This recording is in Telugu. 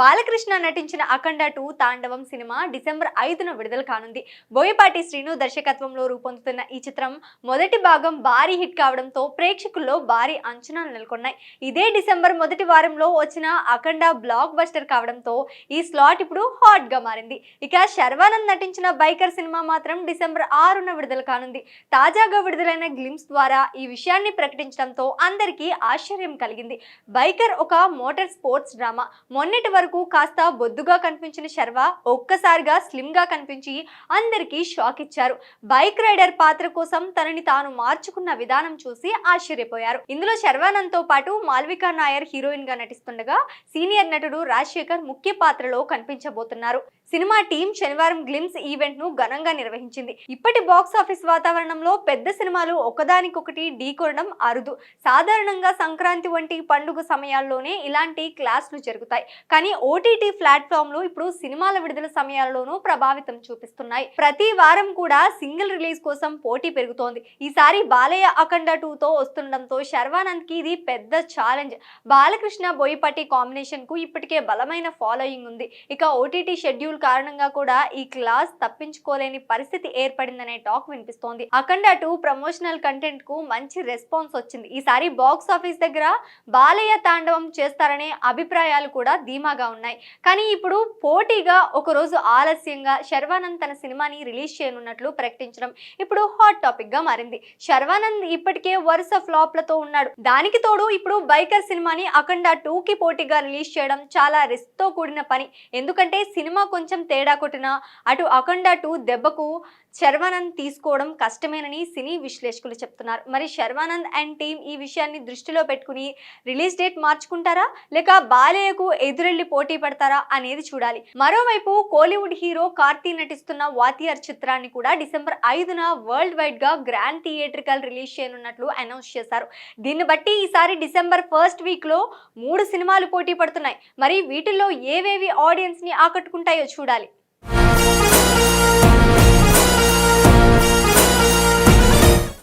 బాలకృష్ణ నటించిన Akhanda two Thandavam cinema December ఐదున విడుదల కానుంది. బోయపాటి శ్రీను దర్శకత్వంలో రూపొందుతున్న ఈ చిత్రం మొదటి భాగం భారీ హిట్ కావడంతో ప్రేక్షకుల్లో భారీ అంచనాలు నెలకొన్నాయి. ఇదే డిసెంబర్ మొదటి వారంలో వచ్చిన అఖండ బ్లాక్ బస్టర్ కావడంతో ఈ స్లాట్ ఇప్పుడు హాట్గా మారింది. ఇక శర్వానంద్ నటించిన బైకర్ సినిమా మాత్రం డిసెంబర్ ఆరున విడుదల కానుంది. తాజాగా విడుదలైన గ్లిమ్స్ ద్వారా ఈ విషయాన్ని ప్రకటించడంతో అందరికీ ఆశ్చర్యం కలిగింది. బైకర్ ఒక మోటార్ స్పోర్ట్స్ డ్రామా. మొన్నటి వరకు కాస్త బొద్దుగా కనిపించిన శర్వ ఒక్కసారిగా స్లిమ్గా కనిపించి అందరికీ షాక్ ఇచ్చారు. బైక్ రైడర్ పాత్ర కోసం తనని తాను మార్చుకున్న విధానం చూసి ఆశ్చర్యపోయారు. ఇందులో శర్వానంద్తో పాటు మాల్వికా నాయర్ హీరోయిన్గా నటిస్తుండగా సీనియర్ నటుడు రాజశేఖర్ ముఖ్య పాత్రలో కనిపించబోతున్నారు. సినిమా టీం శనివారం గ్లిమ్స్ ఈవెంట్ను ఘనంగా నిర్వహించింది. ఇప్పటి బాక్స్ ఆఫీస్ వాతావరణంలో పెద్ద సినిమాలు ఒకదానికొకటి ఢీకొనడం అరుదు. సాధారణంగా సంక్రాంతి వంటి పండుగ సమయాల్లోనే ఇలాంటి క్లాస్లు జరుగుతాయి. కానీ ఓటీటీ ప్లాట్ఫామ్లు ఇప్పుడు సినిమాల విడుదల సమయాల్లోనూ ప్రభావితం చూపిస్తున్నాయి. ప్రతి వారం కూడా సింగిల్ రిలీజ్ కోసం పోటీ పెరుగుతోంది. ఈసారి బాలయ్య అఖండ టూతో వస్తుండడంతో శర్వానంద్కి ఇది పెద్ద ఛాలెంజ్. బాలకృష్ణ బోయపాటి కాంబినేషన్కు ఇప్పటికే బలమైన ఫాలోయింగ్ ఉంది. ఇక ఓటీటీ షెడ్యూల్ కారణంగా కూడా ఈ క్లాస్ తప్పించుకోలేని పరిస్థితి ఏర్పడిందనే టాక్ వినిపిస్తోంది. అఖండ టూ ప్రమోషనల్ కంటెంట్కు మంచి రెస్పాన్స్ వచ్చింది. ఈసారి బాక్స్ ఆఫీస్ దగ్గర బాలయ్య తాండవం చేస్తారనే అభిప్రాయాలు కూడా ధీమాగా ఉన్నాయి. కానీ ఇప్పుడు పోటీగా ఒక రోజు ఆలస్యంగా శర్వానంద్ తన సినిమాని రిలీజ్ చేయనున్నట్లు ప్రకటించడం ఇప్పుడు హాట్ టాపిక్గా మారింది. శర్వానంద్ ఇప్పటికే వరుస ఫ్లాప్లతో ఉన్నాడు. దానికి తోడు ఇప్పుడు బైకర్ సినిమాని అఖండ టూ కి పోటీగా రిలీజ్ చేయడం చాలా రిస్క్తో కూడిన పని. ఎందుకంటే సినిమా కొంచెం కొంచెం తేడా కొట్టినా అటు అఖండ టూ దెబ్బకు శర్వానంద్ తీసుకోవడం కష్టమేనని సినీ విశ్లేషకులు చెప్తున్నారు. మరి శర్వానంద్ అండ్ టీం ఈ విషయాన్ని దృష్టిలో పెట్టుకుని రిలీజ్ డేట్ మార్చుకుంటారా? లేక బాలయ్యకు ఎదురెళ్ళి పోటీ పడతారా అనేది చూడాలి. మరోవైపు కోలీవుడ్ హీరో కార్తీ నటిస్తున్న వాతియర్ చిత్రాన్ని కూడా డిసెంబర్ ఐదున వరల్డ్ వైడ్గా గ్రాండ్ థియేట్రికల్ రిలీజ్ చేయనున్నట్లు అనౌన్స్ చేశారు. దీన్ని బట్టి ఈసారి డిసెంబర్ ఫస్ట్ వీక్లో మూడు సినిమాలు పోటీ పడుతున్నాయి. మరి వీటిల్లో ఏవేవి ఆడియన్స్ని ఆకట్టుకుంటాయో చూడాలి.